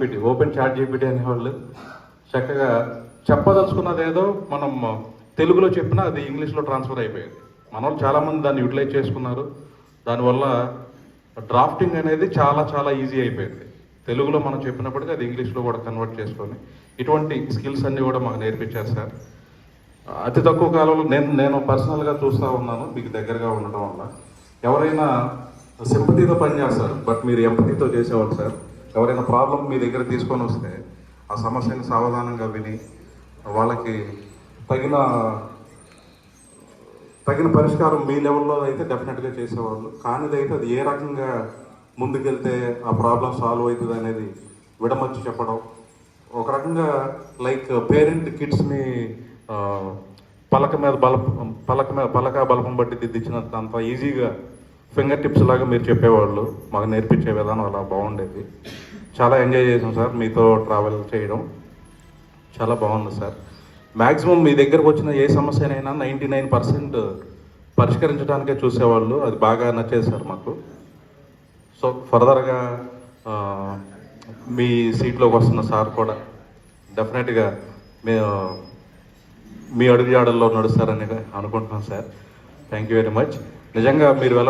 GPT open chat GPT అనేవాళ్ళు చక్కగా చెప్పదలుచుకున్నది ఏదో మనం తెలుగులో చెప్పినా అది ఇంగ్లీష్లో ట్రాన్స్ఫర్ అయిపోయేది. మన వాళ్ళు చాలామంది దాన్ని యూటిలైజ్ చేసుకున్నారు. దానివల్ల డ్రాఫ్టింగ్ అనేది చాలా చాలా ఈజీ అయిపోయింది. తెలుగులో మనం చెప్పినప్పటికీ అది ఇంగ్లీష్లో కూడా కన్వర్ట్ చేసుకొని ఇటువంటి స్కిల్స్ అన్నీ కూడా మాకు నేర్పించారు సార్ అతి తక్కువ కాలంలో నేను నేను పర్సనల్గా చూస్తూ ఉన్నాను మీకు దగ్గరగా ఉండటం వల్ల. ఎవరైనా సింపతితో పనిచేస్తారు బట్ మీరు ఎంపతితో చేసేవాళ్ళు సార్. ఎవరైనా ప్రాబ్లం మీ దగ్గర తీసుకొని వస్తే ఆ సమస్యని సావధానంగా విని వాళ్ళకి తగిన తగిన పరిష్కారం మీ లెవెల్లో అయితే డెఫినెట్గా చేసేవాళ్ళు. కానిదైతే అది ఏ రకంగా ముందుకెళ్తే ఆ ప్రాబ్లం సాల్వ్ అవుతుంది అనేది విడమర్చి చెప్పడం. ఒక రకంగా లైక్ పేరెంట్ కిడ్స్ని పలక మీద బల పలక మీద పలక బలపం బట్టి దిద్దించినంత అంత ఈజీగా ఫింగర్ టిప్స్ లాగా మీరు చెప్పేవాళ్ళు మాకు నేర్పించే విధానం అలా బాగుండేది. చాలా ఎంజాయ్ చేసాం సార్ మీతో ట్రావెల్ చేయడం. చాలా బాగుంది సార్. మ్యాక్సిమం మీ దగ్గరకు వచ్చిన ఏ సమస్యనైనా నైంటీ నైన్ పర్సెంట్ పరిష్కరించడానికే చూసేవాళ్ళు. అది బాగా నచ్చేది సార్ మాకు. సో ఫర్దర్గా మీ సీట్లోకి వస్తున్న సార్ కూడా డెఫినెట్గా మీ మీ అడుగుజాడల్లో నడుస్తారని అనుకుంటున్నాను sir. Thank you very much నిజంగా మీరు వెళ్ళడం